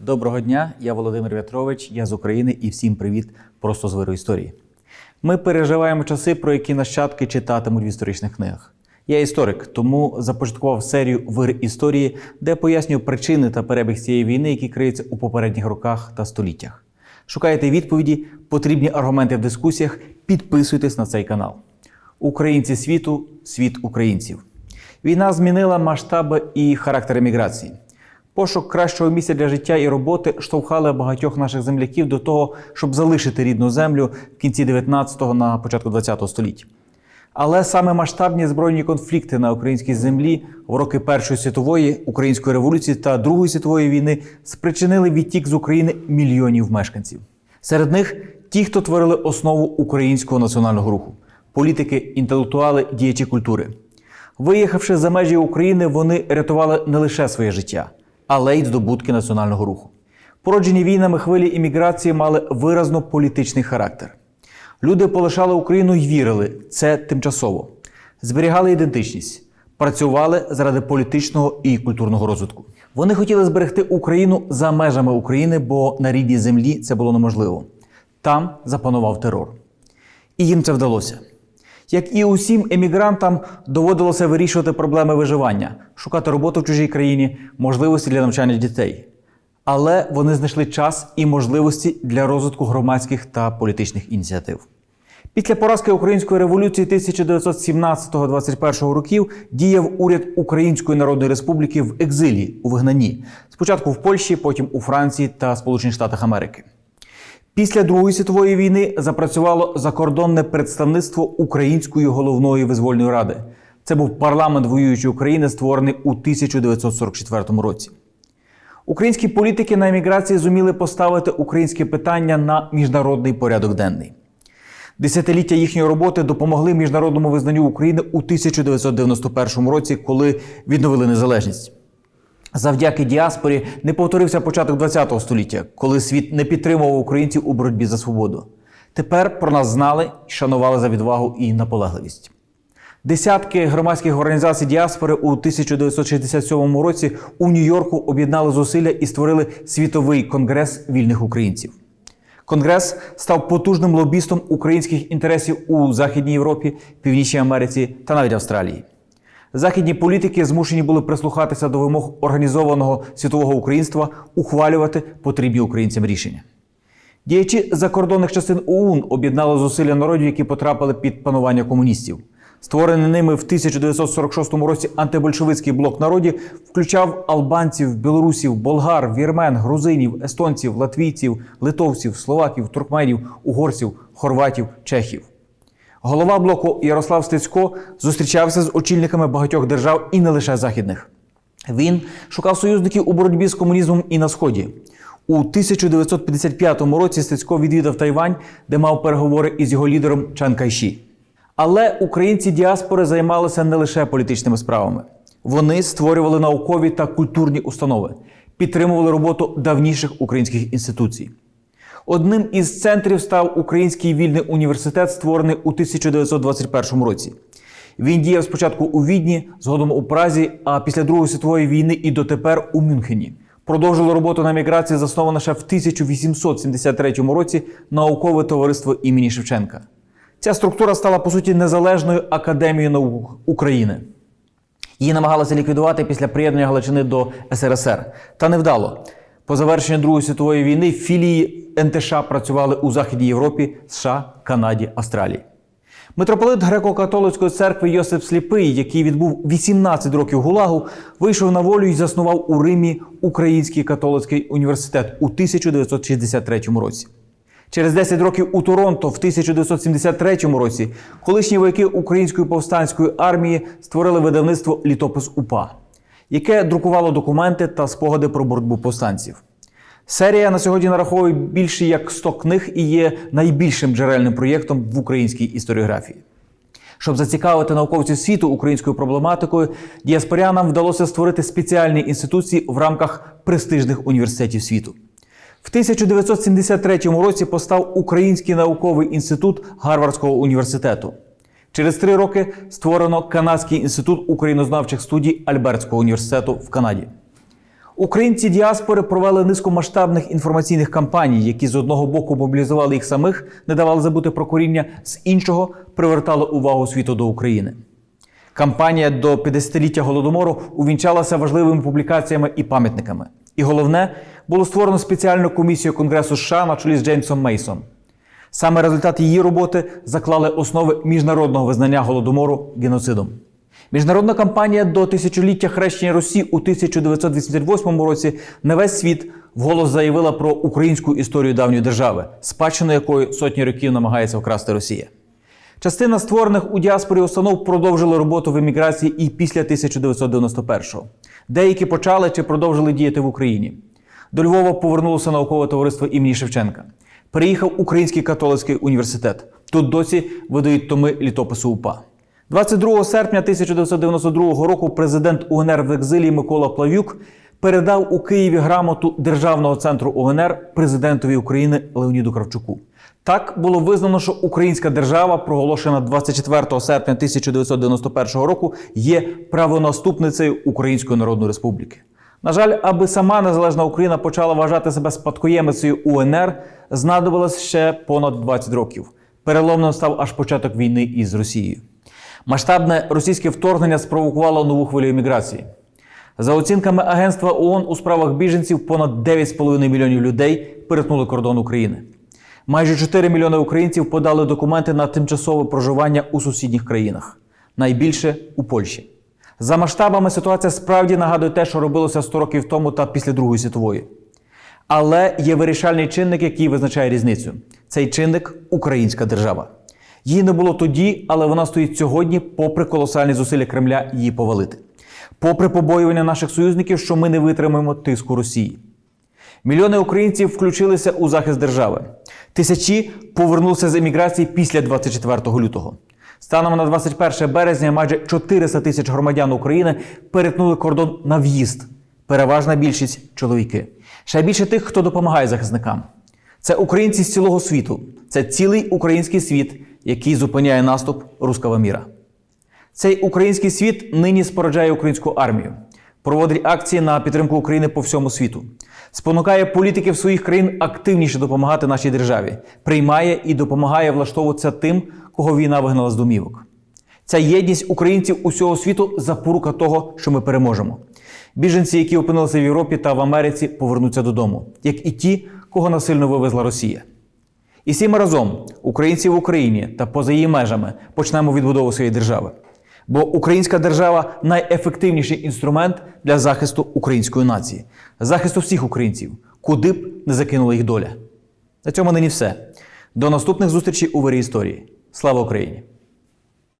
Доброго дня, я Володимир В'ятрович, я з України і всім привіт просто з виру історії. Ми переживаємо часи, про які нащадки читатимуть в історичних книгах. Я історик, тому започаткував серію Вир історії, де пояснюю причини та перебіг цієї війни, які криються у попередніх роках та століттях. Шукаєте відповіді, потрібні аргументи в дискусіях. Підписуйтесь на цей канал. Українці світу, світ українців. Війна змінила масштаби і характер еміграції. Пошук кращого місця для життя і роботи штовхали багатьох наших земляків до того, щоб залишити рідну землю в кінці 19-го на початку 20-го століття. Але саме масштабні збройні конфлікти на українській землі в роки Першої світової, Української революції та Другої світової війни спричинили відтік з України мільйонів мешканців. Серед них ті, хто творили основу українського національного руху, політики, інтелектуали, діячі культури. Виїхавши за межі України, вони рятували не лише своє життя, але й здобутки національного руху. Породжені війнами хвилі імміграції мали виразно політичний характер. Люди полишали Україну й вірили, це тимчасово. Зберігали ідентичність, працювали заради політичного і культурного розвитку. Вони хотіли зберегти Україну за межами України, бо на рідній землі це було неможливо. Там запанував терор. І їм це вдалося. Як і усім емігрантам доводилося вирішувати проблеми виживання, шукати роботу в чужій країні, можливості для навчання дітей. Але вони знайшли час і можливості для розвитку громадських та політичних ініціатив. Після поразки української революції 1917-21 років діяв уряд Української Народної Республіки в екзилі у вигнанні. Спочатку в Польщі, потім у Франції та Сполучених Штатах Америки. Після Другої світової війни запрацювало закордонне представництво Української головної визвольної ради. Це був парламент воюючої України, створений у 1944 році. Українські політики на еміграції зуміли поставити українське питання на міжнародний порядок денний. Десятиліття їхньої роботи допомогли міжнародному визнанню України у 1991 році, коли відновили незалежність. Завдяки діаспорі не повторився початок ХХ століття, коли світ не підтримував українців у боротьбі за свободу. Тепер про нас знали і шанували за відвагу і наполегливість. Десятки громадських організацій діаспори у 1967 році у Нью-Йорку об'єднали зусилля і створили світовий конгрес вільних українців. Конгрес став потужним лобістом українських інтересів у Західній Європі, Північній Америці та навіть Австралії. Західні політики змушені були прислухатися до вимог організованого світового українства, ухвалювати потрібні українцям рішення. Діячі закордонних частин ОУН об'єднали зусилля народів, які потрапили під панування комуністів. Створений ними в 1946 році антибольшевицький блок народів включав албанців, білорусів, болгар, вірмен, грузинів, естонців, латвійців, литовців, словаків, туркменів, угорців, хорватів, чехів. Голова блоку Ярослав Стецько зустрічався з очільниками багатьох держав і не лише західних. Він шукав союзників у боротьбі з комунізмом і на сході. У 1955 році Стецько відвідав Тайвань, де мав переговори із його лідером Чан Кайші. Але українці діаспори займалися не лише політичними справами. Вони створювали наукові та культурні установи, підтримували роботу давніших українських інституцій. Одним із центрів став Український вільний університет, створений у 1921 році. Він діяв спочатку у Відні, згодом у Празі, а після Другої світової війни і дотепер у Мюнхені. Продовжило роботу на міграції, засноване ще в 1873 році наукове товариство імені Шевченка. Ця структура стала по суті незалежною академією наук України. Її намагалися ліквідувати після приєднання Галичини до СРСР. Та невдало. По завершенню Другої світової війни філії НТШ працювали у Західній Європі, США, Канаді, Австралії. Митрополит Греко-католицької церкви Йосип Сліпий, який відбув 18 років гулагу, вийшов на волю і заснував у Римі Український католицький університет у 1963 році. Через 10 років у Торонто в 1973 році колишні вояки Української повстанської армії створили видавництво Літопис УПА, яке друкувало документи та спогади про боротьбу повстанців. Серія на сьогодні нараховує більше як 100 книг і є найбільшим джерельним проєктом в українській історіографії. Щоб зацікавити науковців світу українською проблематикою, діаспорянам вдалося створити спеціальні інституції в рамках престижних університетів світу. В 1973 році постав Український науковий інститут Гарвардського університету. Через три роки створено Канадський інститут українознавчих студій Альбертського університету в Канаді. Українці діаспори провели низку масштабних інформаційних кампаній, які з одного боку мобілізували їх самих, не давали забути про коріння, з іншого привертали увагу світу до України. Кампанія до 50-ліття голодомору увінчалася важливими публікаціями і пам'ятниками. І головне, було створено спеціальну комісію Конгресу США на чолі з Джеймсом Мейсом. Саме результат її роботи заклали основи міжнародного визнання голодомору геноцидом. Міжнародна кампанія до тисячоліття хрещення Русі у 1988 році на весь світ вголос заявила про українську історію давньої держави, спадщину якої сотні років намагається вкрасти Росія. Частина створених у діаспорі установ продовжили роботу в еміграції і після 1991-го. Деякі почали чи продовжили діяти в Україні. До Львова повернулося наукове товариство імені Шевченка. Приїхав Український католицький університет. Тут досі видають томи літопису УПА. 22 серпня 1992 року президент УНР в екзилі Микола Плавюк передав у Києві грамоту Державного центру УНР президентові України Леоніду Кравчуку. Так було визнано, що українська держава, проголошена 24 серпня 1991 року, є правонаступницею Української Народної Республіки. На жаль, аби сама незалежна Україна почала вважати себе спадкоємицею УНР, знадобилось ще понад 20 років. Переломним став аж початок війни із Росією. Масштабне російське вторгнення спровокувало нову хвилю еміграції. За оцінками Агентства ООН у справах біженців, понад 9,5 мільйонів людей перетнули кордон України. Майже 4 мільйони українців подали документи на тимчасове проживання у сусідніх країнах, найбільше у Польщі. За масштабами ситуація справді нагадує те, що робилося 100 років тому та після Другої світової. Але є вирішальний чинник, який визначає різницю. Цей чинник українська держава. Її не було тоді, але вона стоїть сьогодні, попри колосальні зусилля Кремля її повалити. Попри побоювання наших союзників, що ми не витримаємо тиску Росії. Мільйони українців включилися у захист держави. Тисячі повернулися з еміграції після 24 лютого. Станом на 21 березня майже 400 тисяч громадян України перетнули кордон на в'їзд. Переважна більшість чоловіки. Ще більше тих, хто допомагає захисникам. Це українці з цілого світу. Це цілий український світ, який зупиняє наступ руского міра. Цей український світ нині спораджає українську армію, проводить акції на підтримку України по всьому світу, спонукає політиків своїх країн активніше допомагати нашій державі, приймає і допомагає влаштовуватися тим, кого війна вигнала з домівок. Ця єдність українців усього світу запорука того, що ми переможемо. Біженці, які опинилися в Європі та в Америці, повернуться додому, як і ті, кого насильно вивезла Росія. І всі ми разом, українці в Україні та поза її межами, почнемо відбудову своєї держави. Бо українська держава найефективніший інструмент для захисту української нації, захисту всіх українців, куди б не закинула їх доля. На цьому нині все. До наступних зустрічей у вирі історії. Слава Україні!